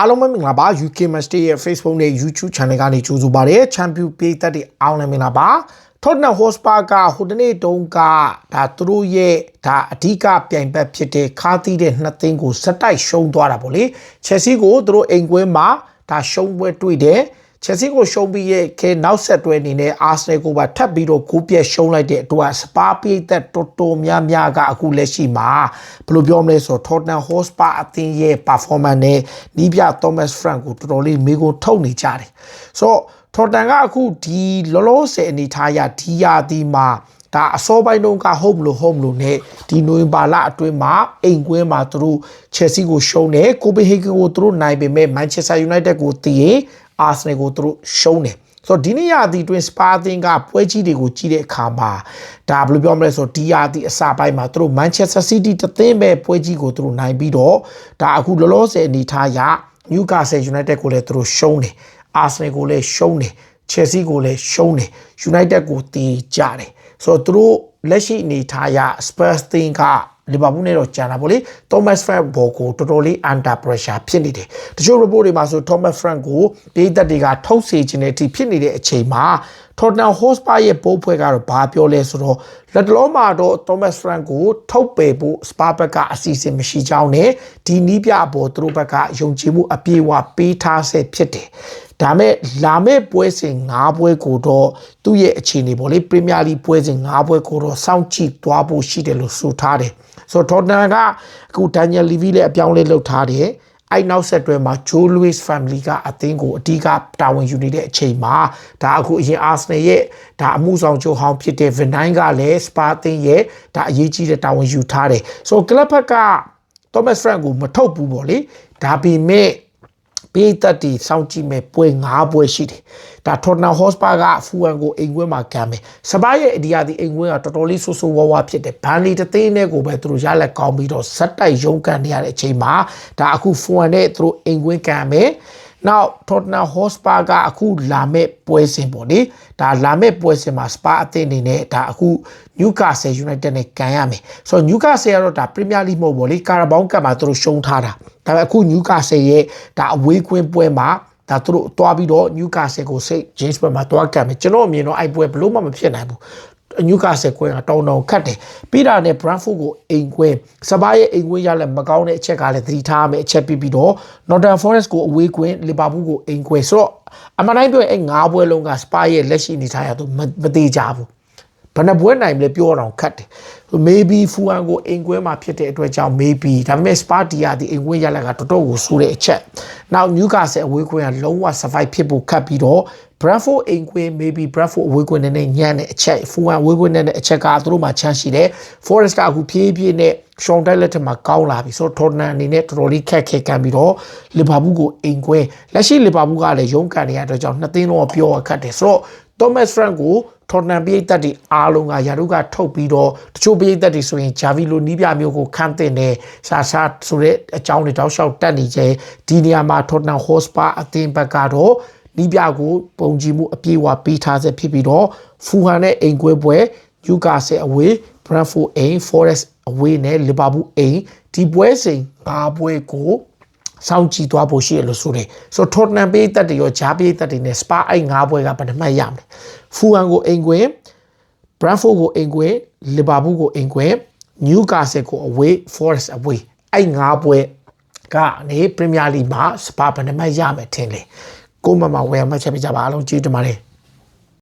အားလုံးပဲမင်္ဂလာပါ UK Master ရဲ့ Facebook နဲ့ YouTube Channel ကနေကြိုဆိုပါရစေ။ Champion ပြည်သက်တွေအားလုံးမင်္ဂလာပါ။ Tottenham Hotspur ကဟိုတနေ့တုန်းကဒါသူတို့ရဲ့ဒါအဓိကပြိုင်ဘက်ဖြစ်တဲ့ခါသီးတဲ့နှစ်သိန်းကိုစက်တိုက်ရှုံးသွားတာပေါ့လေ။ Chelsea ကိုသူတို့အိမ်ကွင်းမှာဒါရှုံးပွဲတွေ့တယ်။ ချက်စီကိုရှုံးပြီးရဲ့ခဲနောက်ဆက်တွဲအနေနဲ့အာဆနယ်ကိုပါထပ်ပြီးတော့ကိုပြက်ရှုံးလိုက်တဲ့အတွက်စပါပိတ်သက်တော်တော်များများကအခုလက်ရှိမှာဘယ်လိုပြောမလဲဆိုတော့ Tottenham Hotspur အသင်းရဲ့ performance နဲ့နီးပြ Thomas Frank ကိုတော်တော်လေးမေကိုထုတ်နေကြတယ်ဆိုတော့ Tottenham ကအခုဒီလောလောဆယ်အနေထားရဒီယာဒီမှာ ဒါအစောပိုင်းတုန်းကဟုတ်မလို့ဟုတ်မလို့ ਨੇ ဒီနိုဝင်ဘာလအတွင်းမှာအိမ်ကွင်းမှာသူတို့ Chelsea ကိုရှုံးတယ်ကိုပင်ဟေဂန်ကိုသူတို့နိုင်ပေမဲ့ Manchester United ကိုတည်ရင်အာဆနယ်ကိုသူတို့ရှုံးတယ်ဆိုတော့ဒီနေ့ရာသီတွင်စပါသင်ကပွဲကြီးတွေကိုကြီးတဲ့အခါမှာဒါဘယ်လိုပြောမလဲဆိုတော့ဒီရာသီအစပိုင်းမှာသူတို့ Manchester City တသင်းပဲပွဲကြီးကိုသူတို့နိုင်ပြီးတော့ဒါအခုလောလောဆယ်အနေထားရ Newcastle United ကိုလည်းသူတို့ရှုံးတယ်အာဆနယ်ကိုလည်းရှုံးတယ် Chelsea ကိုလည်းရှုံးတယ် United ကိုတည်ကြတယ် ဆိုတော့သူတို့လက်ရှိအနေထားရ Spurs သင်ကလီဗာပူးနဲ့တော့ကြာတာပေါ့လေ Thomas Frank ဘော်ကိုတော်တော်လေး under pressure ဖြစ်နေတယ်တချို့ report တွေမှာဆို Thomas Frank ကိုပြည်သက်တွေကထုတ်စေခြင်းတဲ့အထိဖြစ်နေတဲ့အချိန်မှာ Tottenham Hotspur ရဲ့ပိုးဖွဲ့ကတော့ဘာပြောလဲဆိုတော့လက်တလုံးမှာတော့ Thomas Frank ကိုထုတ်ပယ်ဖို့ Spurs ဘက်ကအစီအစဉ်မရှိကြောင်းနဲ့ဒီနီးပြအပေါ်သူတို့ဘက်ကယုံကြည်မှုအပြည့်အဝပေးထားဆဲဖြစ်တယ် ဒါမဲ့လာမဲ့ပွဲစဉ်၅ပွဲကိုတော့သူ့ရဲ့အခြေအနေပေါ့လေပရီးမီးယားလိပွဲစဉ်၅ပွဲကိုတော့စောင့်ကြည့်သွားဖို့ရှိတယ်လို့ဆိုထားတယ်ဆိုတော့ Tottenham ကအခု Daniel Levy လည်းအပြောင်းလဲလုပ်ထားတယ်အဲ့နောက်ဆက်တွဲမှာ Joe Louis family ကအသင်းကိုအဓိကတာဝန်ယူနေတဲ့အချိန်မှာဒါအခုအရင် Arsenal ရဲ့ဒါအမှုဆောင်ချုပ်ဟောင်းဖြစ်တဲ့ Van Dijk ကလည်း Spa အသင်းရဲ့ဒါအရေးကြီးတဲ့တာဝန်ယူထားတယ်ဆိုတော့ club ဘက်က Thomas Frank ကိုမထုတ်ဘူးပေါ့လေဒါပေမဲ့ ပေးသက်တီစောင့်ကြည့်မဲ့ပွဲ၅ပွဲရှိတယ်ဒါ Tottenham Hotspur ကဖူဝမ်ကိုအိမ်ကွင်းမှာကန်မယ်စပါးရဲ့အဒီယာဒီအိမ်ကွင်းကတော်တော်လေးဆူဆူဝါးဝါဖြစ်တယ်ဘန်လီတသိန်းနဲ့ကိုပဲသူတို့ရလက်ကောင်းပြီးတော့ဇက်တိုက်ရုံးကန်နေရတဲ့အချိန်မှာဒါအခုဖူဝမ်နဲ့သူတို့အိမ်ကွင်းကန်မယ် နောက် Tottenham Hotspur ကအခုလာမဲ့ပွဲစဉ်ပေါ့လေဒါလာမဲ့ပွဲစဉ်မှာ Spa အသင်းအနေနဲ့ဒါအခု Newcastle United နဲ့ကန်ရမယ်ဆိုတော့ Newcastle ကတော့ဒါ Premier League မဟုတ်ဘူးလေကာရာဘောင်းကပ်မှာသူတို့ရှုံးထားတာဒါပေမဲ့အခု Newcastle ရဲ့ဒါအဝေးကွင်းပွဲမှာဒါသူတို့တွားပြီးတော့ Newcastle ကိုစိတ် James ဘက်မှာတွားကပ်မယ်ကျွန်တော်အမြင်တော့အဲ့ပွဲဘလို့မှမဖြစ်နိုင်ဘူး နျူကာဆယ်ကွင်းကတောင်းတောင်းခတ်တယ်ပြီးတာနဲ့ Brentford ကိုအိမ်ကွင်းစပါးရဲ့အိမ်ကွင်းရလဲမကောင်းတဲ့အချက်ကလည်းသတိထားမယ်အချက်ပြီးပြီးတော့ Nottingham Forest ကိုအဝေးကွင်း Liverpool ကိုအိမ်ကွင်းဆိုတော့အမှန်တိုင်းပြောရင်အဲ့၅ပွဲလုံးကစပါးရဲ့လက်ရှိအနေထားရတော့မသေးကြဘူး ဘယ်နှပွဲနိုင်မလဲပြောတော့ခတ်တယ် maybe ဖူအန်ကိုအိမ်ကွင်းမှာဖြစ်တဲ့အတွက်ကြောင့် maybe ဒါပေမဲ့ Sparty ကဒီအိမ်ကွင်းရလက်ကတော်တော်ကိုဆိုးတဲ့အချက်နောက် Newcastle အဝေးကွင်းကလုံးဝ survive ဖြစ်ဖို့ခတ်ပြီးတော့ Bradford အိမ်ကွင်း maybe Bradford အဝေးကွင်းနဲ့ညံ့တဲ့အချက်ဖူအန်အဝေးကွင်းနဲ့အချက်ကသူတို့မှာချမ်းရှိတယ် Forest ကအခုဖြည်းဖြည်းနဲ့ Sean Dyche လက်ထက်မှာကောင်းလာပြီဆိုတော့ Tottenham အနေနဲ့တော်တော်လေးခက်ခဲကန်ပြီးတော့ Liverpool ကိုအိမ်ကွင်းလက်ရှိ Liverpool ကလည်းရုန်းကန်နေရတဲ့အတွက်ကြောင့်နှစ်သင်းလုံးပြောခတ်တယ်ဆိုတော့ Thomas Frank ကိုထော်နန်ပိတ်သက်တွေအားလုံးကယာရုကထုတ်ပြီးတော့တချို့ပိတ်သက်တွေဆိုရင်ဂျာဗီလိုနီးပြမျိုးကိုခန့်တင်တယ်ဆာဆာဆိုတဲ့အကြောင်းတွေတောက်လျှောက်တက်နေကြဒီနေရာမှာထော်နန်ဟော့စပါအသင်းဘက်ကတော့နီးပြကိုပုံကြည့်မှုအပြည့်အဝပေးထားစေဖြစ်ပြီးတော့ဖူဟန်နဲ့အိမ်ကွဲပွဲယူကာဆယ်အဝေးဘရန်ဖိုအိမ်ဖော်ရက်အဝေးနဲ့လီဗာပူးအိမ်ဒီပွဲစဉ်၅ပွဲကို စောင့်ကြည့်သွားဖို့ရှိရလို့ဆိုတယ်ဆိုတော့ Tottenham ပေးသက်တွေရောဂျားပေးသက်တွေနဲ့ Spa အဲ့၅ပွဲကဘယ်နှမှတ်ရမလဲဖူဟန်ကိုအိမ်ကွင်း Brentford ကိုအိမ်ကွင်း Liverpool ကိုအိမ်ကွင်း Newcastle ကို away Forest away အဲ့၅ပွဲကနေ Premier League မှာ Spa ဘယ်နှမှတ်ရမယ်ထင်လဲကိုမမဝယ်မှတ်ချက်ပြကြပါအားလုံးကြည့်ကြပါလေ